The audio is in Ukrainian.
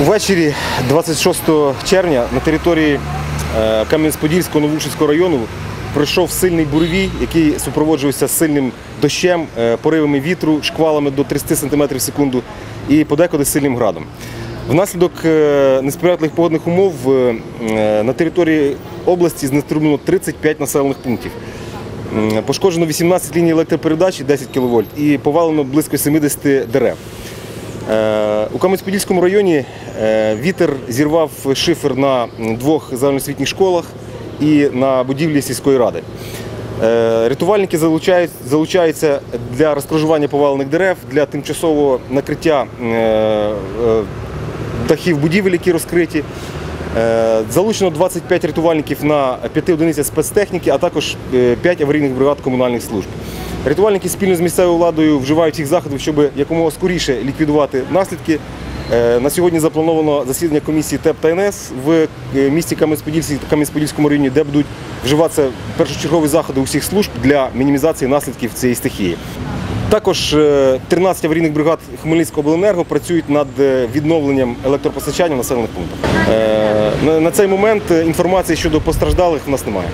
Увечері 26 червня на території е, Кам'янець-Подільського Новушицького району пройшов сильний буревій, який супроводжувався сильним дощем, е, поривами вітру, шквалами до 30 см в секунду і подекуди сильним градом. Внаслідок е, несприятливих погодних умов е, на території області знеструмлено 35 населених пунктів. Пошкоджено 18 ліній електропередач 10 кВт і повалено близько 70 дерев. Е, У Кам'янець-Подільському районі вітер зірвав шифер на двох загальноосвітніх школах і на будівлі сільської ради. Рятувальники залучаються для розкружування повалених дерев, для тимчасового накриття е, е, дахів будівель, які розкриті. Е, Залучено 25 рятувальників на 5 одиницях спецтехніки, а також 5 аварійних бригад комунальних служб. Рятувальники спільно з місцевою владою вживають всіх заходів, щоб якомога скоріше ліквідувати наслідки. Е, На сьогодні заплановано засідання комісії ТЕП та НС в е, місті Кам'янець-Подільському районі, де будуть вживатися першочергові заходи усіх служб для мінімізації наслідків цієї стихії. Також е, 13 аварійних бригад Хмельницького обленерго працюють над е, відновленням електропостачання в населених пунктах. Е, На цей момент е, інформації щодо постраждалих в нас немає.